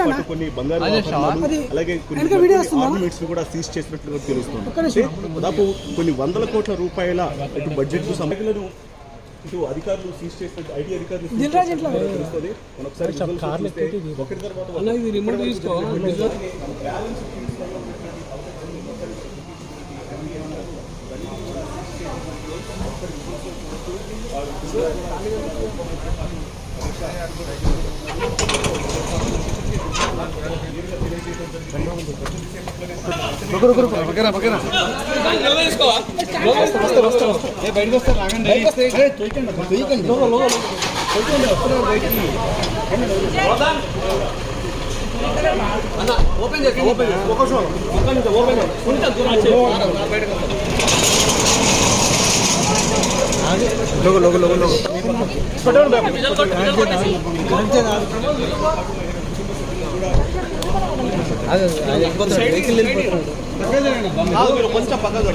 పాటు కొన్ని వెనక వీడియో వస్తుందా? ఆర్నమెంట్స్ కూడా సీజ్ చేసినట్లు కూడా తెలుస్తుంది దాదాపు వందల కోట్ల రూపాయల ఇటు బడ్జెట్కు బయటకు ఇటు అధికారులు సీజ్ చేసినట్టు ఐటీ అధికారులు సీజ్ దిల్రాజ్ చేసినట్లు ఎట్లా? కూడా తెలుస్తుంది మనం ఒకసారి visuals చూస్తే ఒకటి తర్వాత ఒకటి. అన్న ఇది రిమోట్ తీసుకో కొంచెం పక్కకు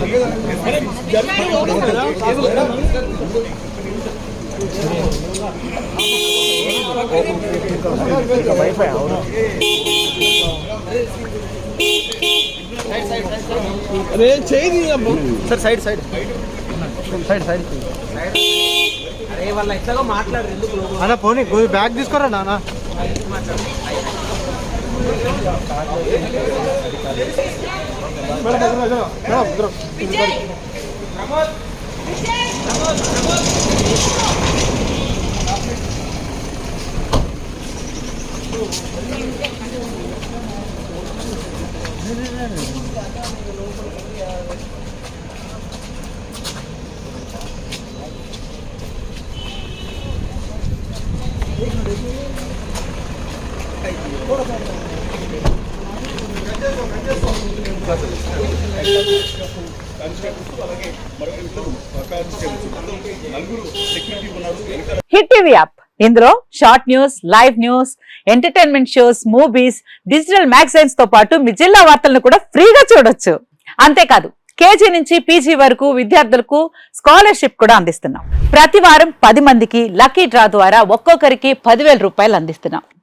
అరే చేయి sir side side side. Side అరే వాళ్ళ ఎట్లాగో మాట్లాడరు ఎందుకు లోగో అన్న పోనీ బ్యాగ్ తీసుకోరా నాన్న? Security hit TV app. ఇందులో short news live news entertainment shows movies digital మ్యాగజైన్స్తో పాటు మీ జిల్లా వార్తలను కూడా ఫ్రీగా చూడొచ్చు. అంతేకాదు కేజీ నుంచి పీజీ వరకు విద్యార్థులకు స్కాలర్షిప్ కూడా అందిస్తున్నాం. ప్రతి వారం పది మందికి లక్కీ డ్రా ద్వారా ఒక్కొక్కరికి పదివేల రూపాయలు అందిస్తున్నాం.